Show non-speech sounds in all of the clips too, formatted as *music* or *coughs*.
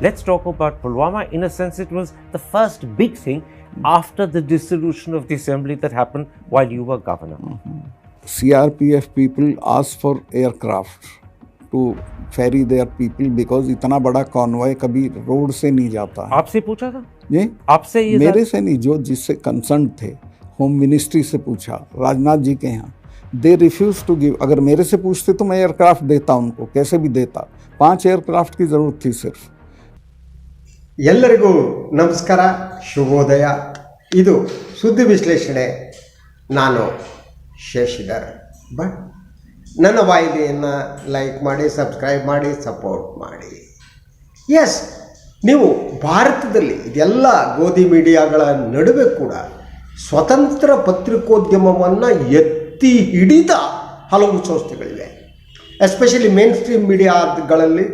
Let's talk about Pulwama. In a sense, it was the first big thing after the dissolution of the assembly that happened while you were governor. Mm-hmm. CRPF people asked for aircraft to ferry their people because इतना बड़ा convoy कभी road से नहीं जाता है आपसे पूछा था ये आपसे ये मेरे से नहीं जो जिससे कंसर्न थे होम मिनिस्ट्री से पूछा राजनाथ जी के यहाँ दे रिफ्यूज टू गिव अगर मेरे से पूछते तो मैं एयरक्राफ्ट देता उनको कैसे भी देता पाँच एयरक्राफ्ट की ज़रूरत थी सिर्फ़ ಎಲ್ಲರಿಗೂ ನಮಸ್ಕಾರ, ಶುಭೋದಯ. ಇದು ಸುದ್ದಿ ವಿಶ್ಲೇಷಣೆ. ನಾನು ಶೇಷಿಧರ್ ಬಟ್ ನನ್ನ ವಾಹಿನಿಯನ್ನು ಲೈಕ್ ಮಾಡಿ ಸಬ್ಸ್ಕ್ರೈಬ್ ಮಾಡಿ ಸಪೋರ್ಟ್ ಮಾಡಿ. ಎಸ್ ನೀವು ಭಾರತದಲ್ಲಿ ಇದೆಲ್ಲ ಗೋಧಿ ಮೀಡಿಯಾಗಳ ನಡುವೆ ಕೂಡ ಸ್ವತಂತ್ರ ಪತ್ರಿಕೋದ್ಯಮವನ್ನು ಎತ್ತಿ ಹಿಡಿದ ಹಲವು ಸಂಸ್ಥೆಗಳಿವೆ. ಎಸ್ಪೆಷಲಿ ಮೇನ್ ಸ್ಟ್ರೀಮ್ ಮೀಡಿಯಾಗಳಲ್ಲಿ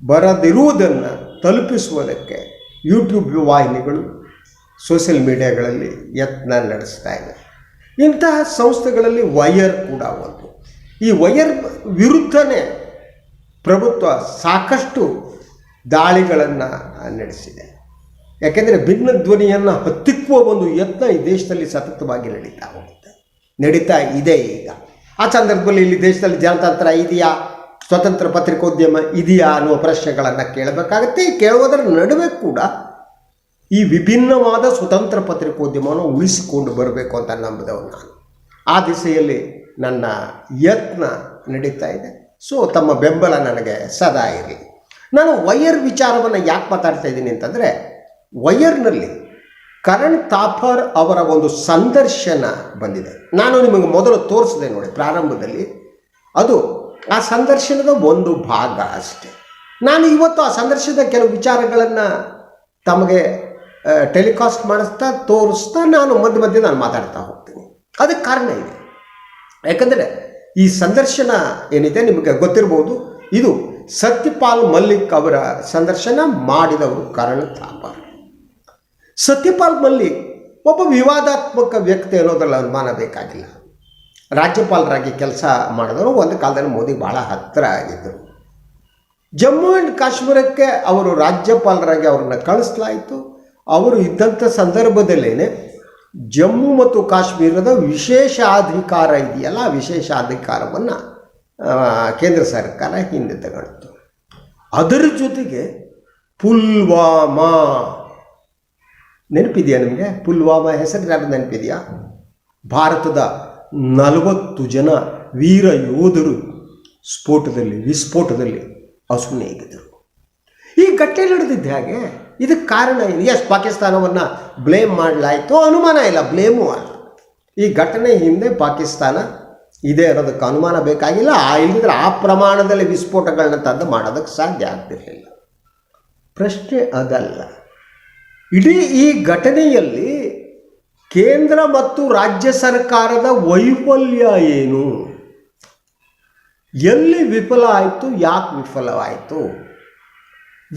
ಬರದಿರುವುದನ್ನು ತಲುಪಿಸುವುದಕ್ಕೆ ಯೂಟ್ಯೂಬ್ ವಾಹಿನಿಗಳು, ಸೋಷಿಯಲ್ ಮೀಡಿಯಾಗಳಲ್ಲಿ ಯತ್ನ ನಡೆಸ್ತಾ ಇದೆ. ಇಂತಹ ಸಂಸ್ಥೆಗಳಲ್ಲಿ ವಯರ್ ಕೂಡ ಒಂದು. ಈ ವಯರ್ ವಿರುದ್ಧನೇ ಪ್ರಭುತ್ವ ಸಾಕಷ್ಟು ದಾಳಿಗಳನ್ನು ನಡೆಸಿದೆ. ಯಾಕೆಂದರೆ ಭಿನ್ನ ಧ್ವನಿಯನ್ನು ಹತ್ತಿಕ್ಕುವ ಒಂದು ಯತ್ನ ಈ ದೇಶದಲ್ಲಿ ಸತತವಾಗಿ ನಡೀತಾ ಹೋಗುತ್ತೆ ನಡೀತಾ ಇದೆ ಈಗ. ಆ ಸಂದರ್ಭದಲ್ಲಿ ಇಲ್ಲಿ ದೇಶದಲ್ಲಿ ಜನತಂತ್ರ ಇದೆಯಾ? ಸ್ವತಂತ್ರ ಪತ್ರಿಕೋದ್ಯಮ ಇದೆಯಾ ಅನ್ನುವ ಪ್ರಶ್ನೆಗಳನ್ನು ಕೇಳಬೇಕಾಗತ್ತೆ. ಕೇಳುವುದರ ನಡುವೆ ಕೂಡ ಈ ವಿಭಿನ್ನವಾದ ಸ್ವತಂತ್ರ ಪತ್ರಿಕೋದ್ಯಮವನ್ನು ಉಳಿಸಿಕೊಂಡು ಬರಬೇಕು ಅಂತ ನಂಬಿದವನು ನಾನು. ಆ ದಿಸೆಯಲ್ಲಿ ನನ್ನ ಯತ್ನ ನಡೀತಾ ಇದೆ. ಸೊ ತಮ್ಮ ಬೆಂಬಲ ನನಗೆ ಸದಾ ಇರಲಿ ನಾನು ವಯರ್ ವಿಚಾರವನ್ನು ಯಾಕೆ ಮಾತಾಡ್ತಾ ಇದ್ದೀನಿ ಅಂತಂದರೆ, ವಯರ್ನಲ್ಲಿ ಕರಣ್ ತಾಪರ್ ಅವರ ಒಂದು ಸಂದರ್ಶನ ಬಂದಿದೆ. ನಾನು ನಿಮಗೆ ಮೊದಲು ತೋರಿಸಿದೆ ನೋಡಿ, ಪ್ರಾರಂಭದಲ್ಲಿ. ಅದು ಆ ಸಂದರ್ಶನದ ಒಂದು ಭಾಗ ಅಷ್ಟೆ. ನಾನು ಇವತ್ತು ಆ ಸಂದರ್ಶನದ ಕೆಲವು ವಿಚಾರಗಳನ್ನು ತಮಗೆ ಟೆಲಿಕಾಸ್ಟ್ ಮಾಡಿಸ್ತಾ ತೋರಿಸ್ತಾ ನಾನು ಮಧ್ಯ ಮಧ್ಯೆ ನಾನು ಮಾತಾಡ್ತಾ ಹೋಗ್ತೀನಿ. ಅದಕ್ಕೆ ಕಾರಣ ಇದೆ. ಯಾಕಂದರೆ ಈ ಸಂದರ್ಶನ ಏನಿದೆ ನಿಮಗೆ ಗೊತ್ತಿರ್ಬೋದು ಇದು ಸತ್ಯಪಾಲ್ ಮಲ್ಲಿಕ್ ಅವರ ಸಂದರ್ಶನ ಮಾಡಿದವರು ಕಾರಣ ತಾಪ ಸತ್ಯಪಾಲ್ ಮಲ್ಲಿಕ್ ಒಬ್ಬ ವಿವಾದಾತ್ಮಕ ವ್ಯಕ್ತಿ ಅನ್ನೋದ್ರಲ್ಲಿ ಅನುಮಾನ ಬೇಕಾಗಿಲ್ಲ. ರಾಜ್ಯಪಾಲರಾಗಿ ಕೆಲಸ ಮಾಡಿದವರು ಒಂದು ಕಾಲದಲ್ಲಿ ಮೋದಿ ಭಾಳ ಹತ್ತಿರ ಆಗಿದ್ದರು. ಜಮ್ಮು ಆ್ಯಂಡ್ ಕಾಶ್ಮೀರಕ್ಕೆ ಅವರು ರಾಜ್ಯಪಾಲರಾಗಿ ಅವ್ರನ್ನ ಕಳಿಸ್ಲಾಯಿತು. ಅವರು ಇದ್ದಂಥ ಸಂದರ್ಭದಲ್ಲೇ ಜಮ್ಮು ಮತ್ತು ಕಾಶ್ಮೀರದ ವಿಶೇಷ ಅಧಿಕಾರ ಇದೆಯಲ್ಲ, ಆ ವಿಶೇಷ ಅಧಿಕಾರವನ್ನು ಕೇಂದ್ರ ಸರ್ಕಾರ ಹಿಂದೆ ತಗೊಳ್ತು. ಅದರ ಜೊತೆಗೆ ಪುಲ್ವಾಮಾ, ನೆನಪಿದೆಯಾ ನಿಮಗೆ? ಪುಲ್ವಾಮಾ ಹೆಸರು ಯಾರು ನೆನಪಿದೆಯಾ? ಭಾರತದ ನಲವತ್ತು ಜನ ವೀರ ಯೋಧರು ಸ್ಫೋಟದಲ್ಲಿ, ವಿಸ್ಫೋಟದಲ್ಲಿ ಅಸುನೀಗಿದರು ಈ ಘಟನೆ ನಡೆದಿದ್ದ ಹಾಗೆ ಇದಕ್ಕೆ ಕಾರಣ ಏನು? ಎಸ್ ಪಾಕಿಸ್ತಾನವನ್ನು ಬ್ಲೇಮ್ ಮಾಡಲಾಯಿತು, ಅನುಮಾನ ಇಲ್ಲ ಬ್ಲೇಮು ಅಲ್ಲ ಈ ಘಟನೆ ಹಿಂದೆ ಪಾಕಿಸ್ತಾನ ಇದೆ ಅನ್ನೋದಕ್ಕೆ ಅನುಮಾನ ಬೇಕಾಗಿಲ್ಲ. ಆ ಇಲ್ಲದ್ರೆ ಆ ಪ್ರಮಾಣದಲ್ಲಿ ವಿಸ್ಫೋಟಗಳನ್ನ ತಂದು ಮಾಡೋದಕ್ಕೆ ಸಾಧ್ಯ ಆಗ್ತಿರಲಿಲ್ಲ. ಪ್ರಶ್ನೆ ಅದಲ್ಲ. ಇಡೀ ಈ ಘಟನೆಯಲ್ಲಿ ಕೇಂದ್ರ ಮತ್ತು ರಾಜ್ಯ ಸರ್ಕಾರದ ವೈಫಲ್ಯ ಏನು? ಎಲ್ಲಿ ವಿಫಲ ಆಯಿತು, ಯಾಕೆ ವಿಫಲವಾಯಿತು?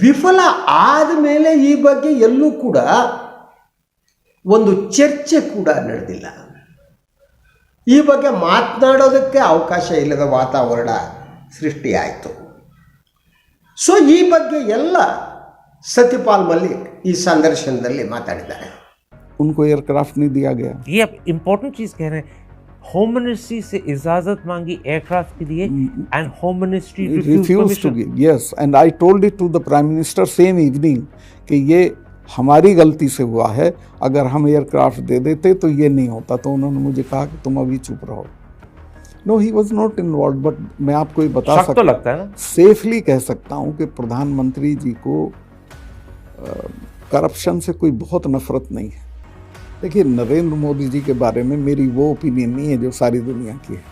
ವಿಫಲ ಆದ ಮೇಲೆ ಈ ಬಗ್ಗೆ ಎಲ್ಲೂ ಕೂಡ ಒಂದು ಚರ್ಚೆ ಕೂಡ ನಡೆದಿಲ್ಲ. ಈ ಬಗ್ಗೆ ಮಾತನಾಡೋದಕ್ಕೆ ಅವಕಾಶ ಇಲ್ಲದ ವಾತಾವರಣ ಸೃಷ್ಟಿಯಾಯಿತು. ಸೊ ಈ ಬಗ್ಗೆ ಎಲ್ಲ ಸತ್ಯಪಾಲ್ ಮಲ್ಲಿಕ್ ಈ ಸಂದರ್ಶನದಲ್ಲಿ ಮಾತಾಡಿದ್ದಾರೆ. उनको एयरक्राफ्ट नहीं दिया गया। ये आप इम्पोर्टेंट चीज़ कह रहे हैं। होम मिनिस्ट्री से इजाज़त मांगी एयरक्राफ्ट के लिए and home ministry refuse to give yes and I told it to the prime minister same evening कि ये हमारी गलती से हुआ है। अगर हम एयरक्राफ्ट दे देते तो ये नहीं होता। तो उन्होंने मुझे कहा कि तुम अभी चुप रहो। No he was not involve but मैं आपको ये बता शक तो सकता लगता है ना। सेफली कह सकता हूँ कि प्रधानमंत्री जी को करप्शन से कोई बहुत नफरत नहीं है। देखिए नरेंद्र मोदी जी के बारे में मेरी वो ओपिनियन नहीं है जो सारी दुनिया की है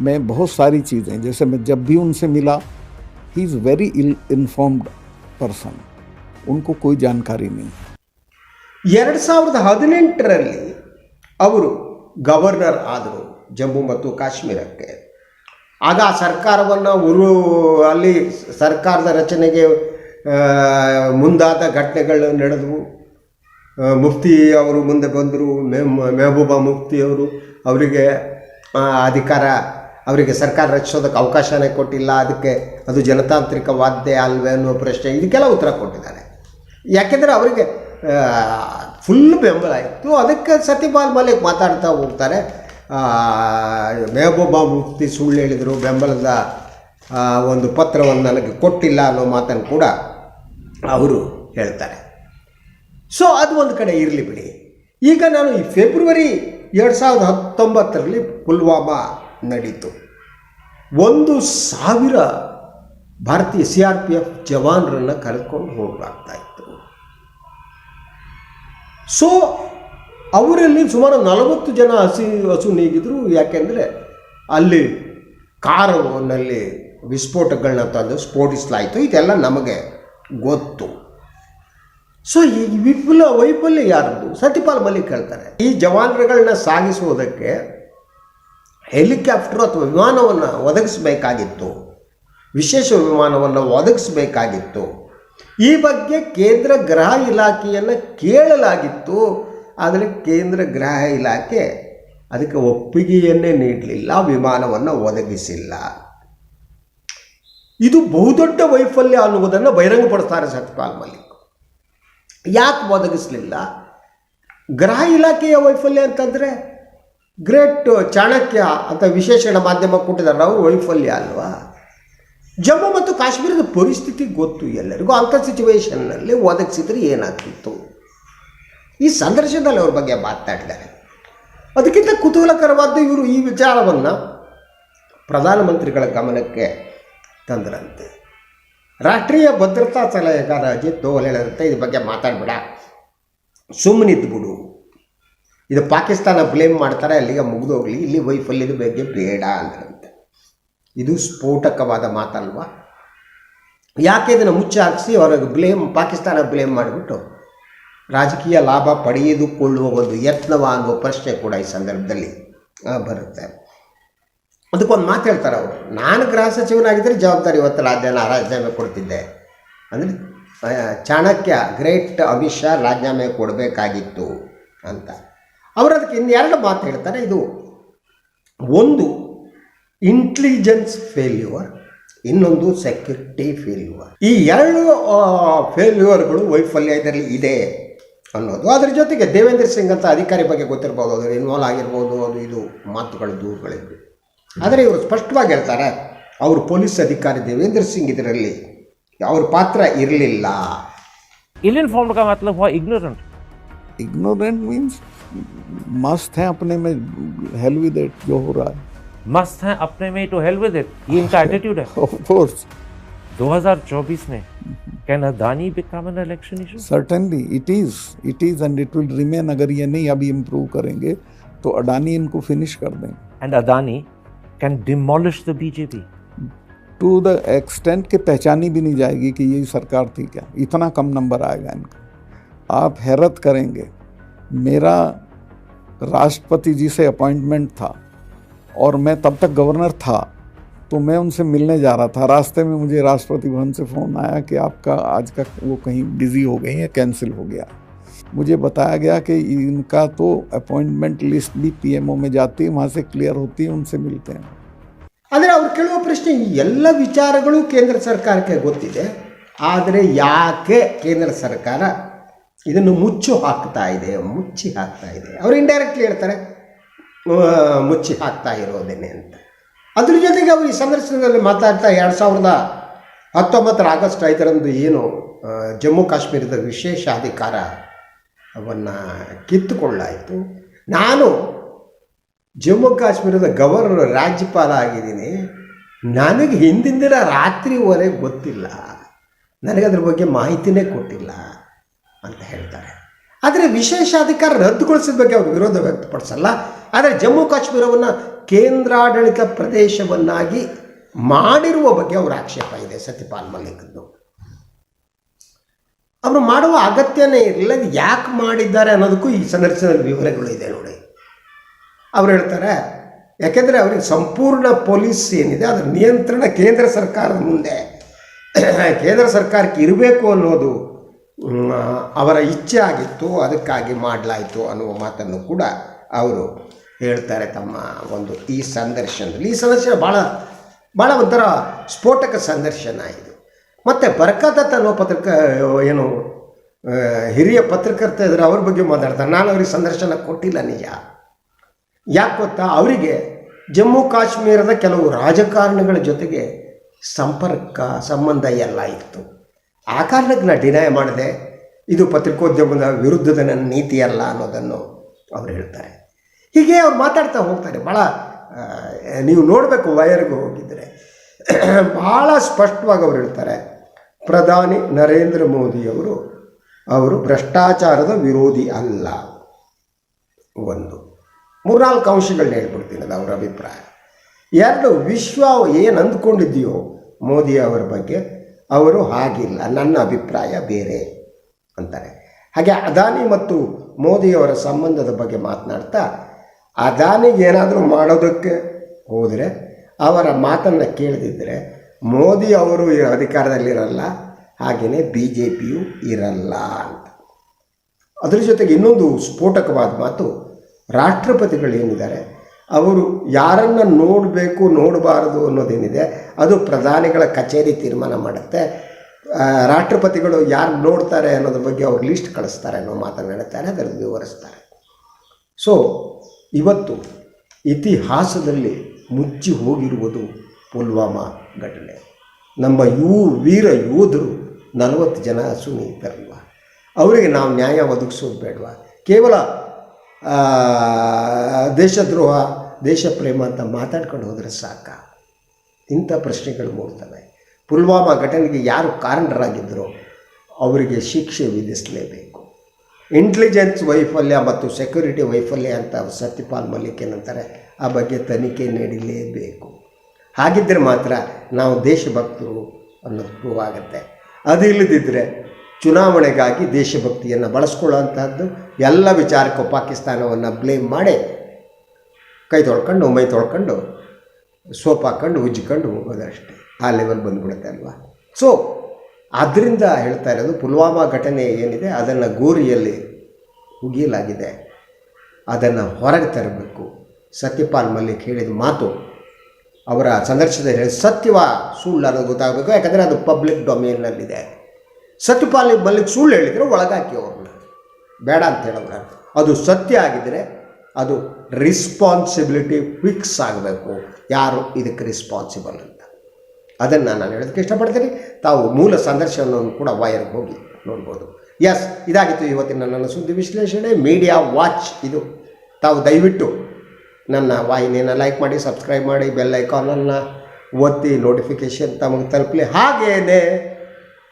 मैं बहुत सारी चीज़ें जैसे मैं जब भी उनसे मिला he is very ill informed person उनको कोई जानकारी नहीं है ಎರಡು ಸಾವಿರದ ಹದಿನೆಂಟರಲ್ಲಿ ಅವರು ಗವರ್ನರ್ ಆದರು ಜಮ್ಮು ಮತ್ತು ಕಾಶ್ಮೀರಕ್ಕೆ ಆಗ ಆ ಸರ್ಕಾರವನ್ನು ಉರು ಅಲ್ಲಿ ಸರ್ಕಾರದ ರಚನೆಗೆ ಆ, ಮುಂದಾದ ಘಟನೆಗಳು ನಡೆದವು ಆ, ಮುಫ್ತಿ ಅವರು ಮುಂದೆ ಬಂದರು ಮೆಹಬೂಬಾ ಮುಫ್ತಿ ಅವರು ಅವರಿಗೆ ಅಧಿಕಾರ, ಅವರಿಗೆ ಸರ್ಕಾರ ರಚಿಸೋದಕ್ಕೆ ಅವಕಾಶನೇ ಕೊಟ್ಟಿಲ್ಲ, ಅದಕ್ಕೆ ಅದು ಜನತಾಂತ್ರಿಕವಾದ್ದೇ ಅಲ್ವೇ ಅನ್ನೋ ಪ್ರಶ್ನೆ, ಇದಕ್ಕೆಲ್ಲ ಉತ್ತರ ಕೊಟ್ಟಿದ್ದಾರೆ. ಯಾಕೆಂದರೆ ಅವರಿಗೆ ಫುಲ್ ಬೆಂಬಲ ಇತ್ತು. ಅದಕ್ಕೆ ಸತ್ಯಪಾಲ್ ಮಲಿಕ್ ಮಾತಾಡ್ತಾ ಹೋಗ್ತಾರೆ. ಮೆಹಬೂಬಾ ಮುಫ್ತಿ ಸುಳ್ಳು ಹೇಳಿದರು, ಬೆಂಬಲದ ಒಂದು ಪತ್ರವನ್ನು ನನಗೆ ಕೊಟ್ಟಿಲ್ಲ ಅನ್ನೋ ಮಾತನ್ನು ಕೂಡ ಅವರು ಹೇಳ್ತಾರೆ. ಸೊ ಅದು ಒಂದು ಕಡೆ ಇರಲಿ ಬಿಡಿ. ಈಗ ನಾನು ಈ ಫೆಬ್ರವರಿ ಎರಡು ಸಾವಿರದ ಹತ್ತೊಂಬತ್ತರಲ್ಲಿ ಪುಲ್ವಾಮಾ ನಡೀತು. ಒಂದು ಸಾವಿರ ಭಾರತೀಯ ಸಿ ಆರ್ ಪಿ ಎಫ್ ಜವಾನರನ್ನು ಕರೆದುಕೊಂಡು ಹೋಗಲಾಗ್ತಾ ಇತ್ತು ಸೊ ಅವರಲ್ಲಿ ಸುಮಾರು ನಲವತ್ತು ಜನ ಹಸಿ ಹಸು ನೀಗಿದ್ರು. ಯಾಕೆಂದರೆ ಅಲ್ಲಿ ಕಾರನಲ್ಲಿ ವಿಸ್ಫೋಟಗಳನ್ನ ತಂದು ಸ್ಫೋಟಿಸಲಾಯಿತು. ಇದೆಲ್ಲ ನಮಗೆ ಗೊತ್ತು. ಸೊ ಈ ವಿಪುಲ ವೈಫಲ್ಯ ಯಾರದ್ದು ಸತ್ಯಪಾಲ್ ಮಲ್ಲಿಕ್ ಹೇಳ್ತಾರೆ. ಈ ಜವಾನರುಗಳನ್ನ ಸಾಗಿಸುವುದಕ್ಕೆ ಹೆಲಿಕಾಪ್ಟರ್ ಅಥವಾ ವಿಮಾನವನ್ನು ಒದಗಿಸಬೇಕಾಗಿತ್ತು. ವಿಶೇಷ ವಿಮಾನವನ್ನು ಒದಗಿಸಬೇಕಾಗಿತ್ತು. ಈ ಬಗ್ಗೆ ಕೇಂದ್ರ ಗೃಹ ಇಲಾಖೆಯನ್ನು ಕೇಳಲಾಗಿತ್ತು. ಆದರೆ ಕೇಂದ್ರ ಗೃಹ ಇಲಾಖೆ ಅದಕ್ಕೆ ಒಪ್ಪಿಗೆಯನ್ನೇ ನೀಡಲಿಲ್ಲ, ವಿಮಾನವನ್ನು ಒದಗಿಸಿಲ್ಲ. ಇದು ಬಹುದೊಡ್ಡ ವೈಫಲ್ಯ ಅನ್ನುವುದನ್ನು ಬಹಿರಂಗಪಡಿಸ್ತಾರೆ ಸತ್ಯಪಾಲ್ ಮಲಿಕ್ ಯಾಕೆ ಒದಗಿಸಲಿಲ್ಲ? ಗೃಹ ಇಲಾಖೆಯ ವೈಫಲ್ಯ ಅಂತಂದರೆ ಗ್ರೇಟ್ ಚಾಣಕ್ಯ ಅಂತ ವಿಶೇಷಣ ಮಾಧ್ಯಮ ಕೊಟ್ಟಿದ್ದಾರೆ. ಅವರು ವೈಫಲ್ಯ ಅಲ್ವಾ? ಜಮ್ಮು ಮತ್ತು ಕಾಶ್ಮೀರದ ಪರಿಸ್ಥಿತಿ ಗೊತ್ತು ಎಲ್ಲರಿಗೂ. ಅಂಥ ಸಿಚುವೇಶನ್ನಲ್ಲಿ ಒದಗಿಸಿದ್ರೆ ಏನಾಗ್ತಿತ್ತು? ಈ ಸಂದರ್ಶನದಲ್ಲಿ ಅವ್ರ ಬಗ್ಗೆ ಮಾತಾಡಿದ್ದಾರೆ. ಅದಕ್ಕಿಂತ ಕುತೂಹಲಕರವಾದ ಇವರು ಈ ವಿಚಾರವನ್ನು ಪ್ರಧಾನಮಂತ್ರಿಗಳ ಗಮನಕ್ಕೆ ತಂದ್ರಂತೆ. ರಾಷ್ಟ್ರೀಯ ಭದ್ರತಾ ಸಲಹೆಗಾರ ಅಜಿತ್ ದೋವಲ್ ಹೇಳಿರುತ್ತೆ ಇದ್ರ ಬಗ್ಗೆ ಮಾತಾಡಬೇಡ. ಸುಮ್ಮನಿದ್ದು ಬಿಡು. ಇದು ಪಾಕಿಸ್ತಾನ ಬ್ಲೇಮ್ ಮಾಡ್ತಾರೆ, ಅಲ್ಲಿಗೆ ಮುಗಿದೋಗ್ಲಿ ಇಲ್ಲಿ ವೈಫಲ್ಯದ ಬಗ್ಗೆ ಬೇಡ ಅಂದ್ರಂತೆ. ಇದು ಸ್ಫೋಟಕವಾದ ಮಾತಲ್ವಾ? ಯಾಕೆ ಇದನ್ನು ಮುಚ್ಚಿ ಹಾಕಿಸಿ ಅವ್ರಿಗೆ ಬ್ಲೇಮ್, ಪಾಕಿಸ್ತಾನ ಬ್ಲೇಮ್ ಮಾಡಿಬಿಟ್ಟು? ರಾಜಕೀಯ ಲಾಭ ಪಡೆದುಕೊಳ್ಳುವ ಒಂದು ಯತ್ನವ ಅನ್ನುವ ಪ್ರಶ್ನೆ ಕೂಡ ಈ ಸಂದರ್ಭದಲ್ಲಿ ಬರುತ್ತೆ. ಅದಕ್ಕೊಂದು ಮಾತು ಹೇಳ್ತಾರೆ ಅವರು. ನಾನು ಗೃಹ ಸಚಿವನಾಗಿದ್ದರೆ ಜವಾಬ್ದಾರಿ ಇವತ್ತು ರಾಜ್ಯನ ರಾಜೀನಾಮೆ ಕೊಡ್ತಿದ್ದೆ. ಅಂದರೆ ಚಾಣಕ್ಯ ಗ್ರೇಟ್ ಅಮಿತ್ ಶಾ ರಾಜೀನಾಮೆ ಕೊಡಬೇಕಾಗಿತ್ತು ಅಂತ. ಅವರು ಅದಕ್ಕೆ ಇನ್ನೆರಡು ಮಾತು ಹೇಳ್ತಾರೆ. ಇದು ಒಂದು ಇಂಟೆಲಿಜೆನ್ಸ್ ಫೇಲ್ಯೂರ್ ಇನ್ನೊಂದು ಸೆಕ್ಯೂರಿಟಿ ಫೇಲ್ಯೂರ್ ಈ ಎರಡು ಫೇಲ್ಯೂರ್ಗಳು ವೈಫಲ್ಯ ಇದರಲ್ಲಿ ಇದೆ ಅನ್ನೋದು. ಅದರ ಜೊತೆಗೆ ದೇವೇಂದ್ರ ಸಿಂಗ್ ಅಂತ ಅಧಿಕಾರಿ ಬಗ್ಗೆ ಗೊತ್ತಿರ್ಬೋದು. ಅದ್ರ ಇನ್ವಾಲ್ವ್ ಆಗಿರ್ಬೋದು, ಅದು ಇದು. ಮಾತುಗಳು ದೂರುಗಳಿವೆ ಆದರೆ ಇವರು ಸ್ಪಷ್ಟವಾಗಿ ಹೇಳ್ತಾರೆ ಅವರು ಪೊಲೀಸ್ ಅಧಿಕಾರಿ ದೇವೇಂದ್ರ ಸಿಂಗ್ ಇದರಲ್ಲಿ ಅವ್ರ ಪಾತ್ರ ಇರಲಿಲ್ಲ इल इन्फॉर्म्ड का मतलब हुआ इग्नोरेंट इग्नोरेंट मीन्स मस्त है अपने में हेल विद इट जो हो रहा है मस्त है अपने में टू हेल विद इट ये इनका एटीट्यूड है ऑफ कोर्स 2024 में can Adani become an election issue certainly it is it is and it will remain अगर ये नहीं अभी इम्प्रूव करेंगे तो अडानी इनको फिनिश कर देंगे and Adani can demolish the BJP to the extent के पहचानी भी नहीं जाएगी कि ये सरकार थी क्या। इतना कम नंबर आएगा इनका। आप हैरत करेंगे। मेरा राष्ट्रपति जी से अपॉइंटमेंट था और मैं तब तक गवर्नर था तो मैं उनसे मिलने जा रहा था। रास्ते में मुझे राष्ट्रपति भवन से फ़ोन आया कि आपका आज का वो कहीं बिज़ी हो गई है कैंसिल हो गया। मुझे बताया गया कि इनका तो अपॉइंटमेंट लिस्ट भी पीएमओ में जाती है वहाँ से क्लियर होती है उनसे मिलते हैं ಅಂದರೆ ಅವ್ರು ಕೇಳುವ ಪ್ರಶ್ನೆ ಈ ಎಲ್ಲ ವಿಚಾರಗಳು ಕೇಂದ್ರ ಸರ್ಕಾರಕ್ಕೆ ಗೊತ್ತಿದೆ ಆದರೆ ಯಾಕೆ ಕೇಂದ್ರ ಸರ್ಕಾರ ಇದನ್ನು ಮುಚ್ಚು ಹಾಕ್ತಾ ಇದೆ ಮುಚ್ಚಿ ಹಾಕ್ತಾ ಇದೆ ಅವರು ಇಂಡೈರೆಕ್ಟ್ಲಿ ಹೇಳ್ತಾರೆ ಆ, ಮುಚ್ಚಿ ಹಾಕ್ತಾ ಇರೋದೇನೆ ಅಂತ ಅದ್ರ ಜೊತೆಗೆ ಅವರು ಈ ಸಂದರ್ಶನದಲ್ಲಿ ಮಾತಾಡ್ತಾ ಎರಡು ಸಾವಿರದ ಹತ್ತೊಂಬತ್ತರ ಆಗಸ್ಟ್ ಐದರಂದು ಏನು ಆ, ಜಮ್ಮು ಕಾಶ್ಮೀರದ ವಿಶೇಷ ಅಧಿಕಾರ ಅವನ್ನು ಕಿತ್ತುಕೊಳ್ಳಾಯಿತು. ನಾನು ಜಮ್ಮು ಕಾಶ್ಮೀರದ ಗವರ್ನರ್ ರಾಜ್ಯಪಾಲ ಆಗಿದ್ದೀನಿ ನನಗೆ ಹಿಂದಿನ ದಿನ ರಾತ್ರಿವರೆಗೆ ಗೊತ್ತಿಲ್ಲ. ನನಗೆ ಅದ್ರ ಬಗ್ಗೆ ಮಾಹಿತಿನೇ ಕೊಟ್ಟಿಲ್ಲ ಅಂತ ಹೇಳ್ತಾರೆ. ಆದರೆ ವಿಶೇಷ ಅಧಿಕಾರ ರದ್ದುಗೊಳಿಸಿದ ಬಗ್ಗೆ ಅವರು ವಿರೋಧ ವ್ಯಕ್ತಪಡಿಸಲ್ಲ. ಆದರೆ ಜಮ್ಮು ಕಾಶ್ಮೀರವನ್ನು ಕೇಂದ್ರಾಡಳಿತ ಪ್ರದೇಶವನ್ನಾಗಿ ಮಾಡಿರುವ ಬಗ್ಗೆ ಅವರ ಆಕ್ಷೇಪ ಇದೆ ಸತ್ಯಪಾಲ್ ಮಲ್ಲಿಕದ್ದು ಅವರು ಮಾಡುವ ಅಗತ್ಯನೇ ಇರಲಿಲ್ಲ. ಯಾಕೆ ಮಾಡಿದ್ದಾರೆ ಅನ್ನೋದಕ್ಕೂ ಈ ಸಂದರ್ಶನದಲ್ಲಿ ವಿವರಗಳು ಇದೆ ನೋಡಿ. ಅವ್ರು ಹೇಳ್ತಾರೆ, ಯಾಕೆಂದರೆ ಅವರಿಗೆ ಸಂಪೂರ್ಣ ಪೊಲೀಸ್ ಏನಿದೆ, ಅದರ ನಿಯಂತ್ರಣ ಕೇಂದ್ರ ಸರ್ಕಾರದ ಮುಂದೆ. ಕೇಂದ್ರ ಸರ್ಕಾರಕ್ಕೆ ಇರಬೇಕು ಅನ್ನೋದು ಅವರ ಇಚ್ಛೆ ಆಗಿತ್ತು, ಅದಕ್ಕಾಗಿ ಮಾಡಲಾಯಿತು ಅನ್ನುವ ಮಾತನ್ನು ಕೂಡ ಅವರು ಹೇಳ್ತಾರೆ ತಮ್ಮ ಒಂದು ಈ ಸಂದರ್ಶನದಲ್ಲಿ. ಈ ಸಂದರ್ಶನ ಭಾಳ ಭಾಳ ಒಂಥರ ಸ್ಫೋಟಕ ಸಂದರ್ಶನ ಇದು. ಮತ್ತು ಬರ್ಕದತ್ ಅನ್ನೋ ಪತ್ರಿಕ ಏನು ಹಿರಿಯ ಪತ್ರಕರ್ತ ಇದ್ರೆ ಅವ್ರ ಬಗ್ಗೆ ಮಾತಾಡ್ತಾರೆ. ನಾನು ಅವ್ರಿಗೆ ಸಂದರ್ಶನ ಕೊಟ್ಟಿಲ್ಲ ನಿಜ. ಯಾಕೆ ಗೊತ್ತಾ? ಅವರಿಗೆ ಜಮ್ಮು ಕಾಶ್ಮೀರದ ಕೆಲವು ರಾಜಕಾರಣಿಗಳ ಜೊತೆಗೆ ಸಂಪರ್ಕ, ಸಂಬಂಧ ಎಲ್ಲ ಇತ್ತು. ಆ ಕಾರಣಕ್ಕೆ ನಾನು ಡಿನೈ ಮಾಡಿದೆ. ಇದು ಪತ್ರಿಕೋದ್ಯಮದ ವಿರುದ್ಧದ ನನ್ನ ನೀತಿ ಅಲ್ಲ ಅನ್ನೋದನ್ನು ಅವ್ರು ಹೇಳ್ತಾರೆ. ಹೀಗೆ ಅವ್ರು ಮಾತಾಡ್ತಾ ಹೋಗ್ತಾರೆ. ಭಾಳ ನೀವು ನೋಡಬೇಕು ವಯರ್ಗೆ ಹೋಗಿದ್ದರೆ *coughs* ಭಾಳ ಸ್ಪಷ್ಟವಾಗಿ ಅವ್ರು ಹೇಳ್ತಾರೆ. ಪ್ರಧಾನಿ ನರೇಂದ್ರ ಮೋದಿಯವರು, ಅವರು ಭ್ರಷ್ಟಾಚಾರದ ವಿರೋಧಿ ಅಲ್ಲ. ಒಂದು. ಮೂರ್ನಾಲ್ಕು ಅಂಶಗಳನ್ನ ಹೇಳ್ಬಿಡ್ತೀನಿ ಅದು ಅವರ ಅಭಿಪ್ರಾಯ. ಎರಡು, ವಿಶ್ವ ಏನು ಅಂದ್ಕೊಂಡಿದೆಯೋ ಮೋದಿ ಅವರ ಬಗ್ಗೆ, ಅವರು ಹಾಗಿಲ್ಲ. ನನ್ನ ಅಭಿಪ್ರಾಯ ಬೇರೆ ಅಂತಾರೆ. ಹಾಗೆ ಅದಾನಿ ಮತ್ತು ಮೋದಿಯವರ ಸಂಬಂಧದ ಬಗ್ಗೆ ಮಾತನಾಡ್ತಾ, ಅದಾನಿಗೆ ಏನಾದರೂ ಮಾಡೋದಕ್ಕೆ ಹೋದರೆ ಅವರ ಮಾತನ್ನು ಕೇಳದಿದ್ದರೆ ಮೋದಿ ಅವರು ಅಧಿಕಾರದಲ್ಲಿರಲ್ಲ ಹಾಗೆಯೇ ಬಿ ಜೆ ಪಿಯು ಇರಲ್ಲ ಅಂತ. ಅದರ ಜೊತೆಗೆ ಇನ್ನೊಂದು ಸ್ಫೋಟಕವಾದ ಮಾತು, ರಾಷ್ಟ್ರಪತಿಗಳು ಏನಿದ್ದಾರೆ, ಅವರು ಯಾರನ್ನು ನೋಡಬೇಕು, ನೋಡಬಾರದು ಅನ್ನೋದೇನಿದೆ, ಅದು ಪ್ರಧಾನಿಗಳ ಕಚೇರಿ ತೀರ್ಮಾನ ಮಾಡುತ್ತೆ. ರಾಷ್ಟ್ರಪತಿಗಳು ಯಾರು ನೋಡ್ತಾರೆ ಅನ್ನೋದ್ರ ಬಗ್ಗೆ ಅವ್ರು ಲಿಸ್ಟ್ ಕಳಿಸ್ತಾರೆ ಅನ್ನೋ ಮಾತನ್ನು ಹೇಳ್ತಾರೆ ಅದನ್ನು ವಿವರಿಸ್ತಾರೆ. ಸೊ ಇವತ್ತು ಇತಿಹಾಸದಲ್ಲಿ ಮುಚ್ಚಿ ಹೋಗಿರುವುದು ಪುಲ್ವಾಮಾ ಘಟನೆ. ನಮ್ಮ ಯೂ ವೀರ ಯೋಧರು ನಲವತ್ತು ಜನ ಸುನೀತರಲ್ವ ಅವರಿಗೆ ನಾವು ನ್ಯಾಯ ಒದಗಿಸೋದು ಬೇಡವಾ? ಕೇವಲ ದೇಶದ್ರೋಹ ದೇಶ ಪ್ರೇಮ ಅಂತ ಮಾತಾಡ್ಕೊಂಡು ಹೋದರೆ ಸಾಕ. ಇಂಥ ಪ್ರಶ್ನೆಗಳು ಮೂಡ್ತವೆ. ಪುಲ್ವಾಮಾ ಘಟನೆಗೆ ಯಾರು ಕಾರಣರಾಗಿದ್ದರೋ ಅವರಿಗೆ ಶಿಕ್ಷೆ ವಿಧಿಸಲೇಬೇಕು. ಇಂಟೆಲಿಜೆನ್ಸ್ ವೈಫಲ್ಯ ಮತ್ತು ಸೆಕ್ಯೂರಿಟಿ ವೈಫಲ್ಯ ಅಂತ ಸತ್ಯಪಾಲ್ ಮಲ್ಲಿಕ್ ಏನಂತಾರೆ ಆ ಬಗ್ಗೆ ತನಿಖೆ ನಡೀಲೇಬೇಕು. ಹಾಗಿದ್ದರೆ ಮಾತ್ರ ನಾವು ದೇಶಭಕ್ತರು ಅನ್ನೋದು ಪ್ರೂವ್ ಆಗುತ್ತೆ. ಅದು ಇಲ್ಲದಿದ್ದರೆ ಚುನಾವಣೆಗಾಗಿ ದೇಶಭಕ್ತಿಯನ್ನು ಬಳಸ್ಕೊಳ್ಳೋವಂಥದ್ದು ಎಲ್ಲ ವಿಚಾರಕ್ಕೂ ಪಾಕಿಸ್ತಾನವನ್ನು ಬ್ಲೇಮ್ ಮಾಡಿ ಕೈ ತೊಳ್ಕೊಂಡು, ಮೈ ತೊಳ್ಕೊಂಡು, ಸೋಪ್ ಹಾಕ್ಕೊಂಡು ಉಜ್ಜಿಕೊಂಡು ಹೋಗೋದಷ್ಟೇ. ಆ ಲೆವೆಲ್ ಬಂದ್ಬಿಡುತ್ತೆ ಅಲ್ವಾ? ಸೊ ಅದರಿಂದ ಹೇಳ್ತಾ ಇರೋದು ಪುಲ್ವಾಮಾ ಘಟನೆ ಏನಿದೆ ಅದನ್ನು ಗೋರಿಯಲ್ಲಿ ಉಗಿಯಲಾಗಿದೆ. ಅದನ್ನು ಹೊರಗೆ ತರಬೇಕು. ಸತ್ಯಪಾಲ್ ಮಲ್ಲಿಕ್ ಹೇಳಿದ ಮಾತು ಅವರ ಸಂದರ್ಶನದಲ್ಲಿ ಸತ್ಯವ ಸುಳ್ಳು ಅನ್ನೋದು ಗೊತ್ತಾಗಬೇಕು, ಯಾಕಂದರೆ ಅದು ಪಬ್ಲಿಕ್ ಡೊಮೇನ್ನಲ್ಲಿದೆ ಸತ್ಯಪಾಲ್ ಮಲ್ಲಿಕ್ ಸುಳ್ಳು ಹೇಳಿದರೆ ಒಳಗಾಕಿ ಅವ್ರನ್ನ ಬೇಡ ಅಂತ ಹೇಳೋರು ಅದು ಸತ್ಯ ಆಗಿದ್ದರೆ ಅದು ರಿಸ್ಪಾನ್ಸಿಬಿಲಿಟಿ ಫಿಕ್ಸ್ ಆಗಬೇಕು. ಯಾರು ಇದಕ್ಕೆ ರಿಸ್ಪಾನ್ಸಿಬಲ್ ಅಂತ. ಅದನ್ನು ನಾನು ಹೇಳೋದಕ್ಕೆ ಇಷ್ಟಪಡ್ತೀನಿ. ತಾವು ಮೂಲ ಸಂದರ್ಶನವನ್ನು ಕೂಡ ವಾಯರ್ಗೆ ಹೋಗಿ ನೋಡ್ಬೋದು. ಎಸ್ ಇದಾಗಿತ್ತು ಇವತ್ತಿನ ನನ್ನ ಸುದ್ದಿ ವಿಶ್ಲೇಷಣೆ. ಮೀಡಿಯಾ ವಾಚ್ ಇದು. ತಾವು ದಯವಿಟ್ಟು ನನ್ನ ವಾಹಿನಿಯನ್ನು ಲೈಕ್ ಮಾಡಿ ಸಬ್ಸ್ಕ್ರೈಬ್ ಮಾಡಿ ಬೆಲ್ ಐಕಾನನ್ನು ಒತ್ತಿ ನೋಟಿಫಿಕೇಷನ್ ತಮಗೆ ತಲುಪಲಿ. ಹಾಗೇನೆ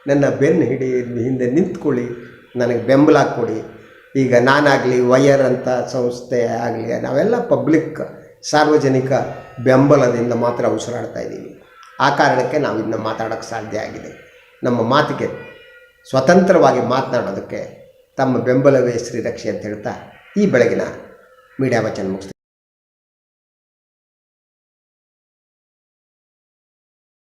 ನನ್ನ ಬೆನ್ನು ಹಿಡಿ ಹಿಂದೆ ನಿಂತ್ಕೊಳ್ಳಿ, ನನಗೆ ಬೆಂಬಲ ಕೊಡಿ. ಈಗ ನಾನಾಗಲಿ ವಯರ್ ಅಂತ ಸಂಸ್ಥೆ ಆಗಲಿ, ನಾವೆಲ್ಲ ಪಬ್ಲಿಕ್ ಸಾರ್ವಜನಿಕ ಬೆಂಬಲದಿಂದ ಮಾತ್ರ ಉಸಿರಾಡ್ತಾ ಇದ್ದೀವಿ. ಆ ಕಾರಣಕ್ಕೆ ನಾವು ಇದನ್ನ ಮಾತಾಡೋಕ್ಕೆ ಸಾಧ್ಯ ಆಗಿದೆ. ನಮ್ಮ ಮಾತಿಗೆ ಸ್ವತಂತ್ರವಾಗಿ ಮಾತನಾಡೋದಕ್ಕೆ ತಮ್ಮ ಬೆಂಬಲವೇ ಶ್ರೀರಕ್ಷೆ ಅಂತ ಹೇಳ್ತಾ ಈ ಬೆಳಗಿನ ಮೀಡಿಯಾ ವಚನ ಮುಗಿಸ್ತೀನಿ.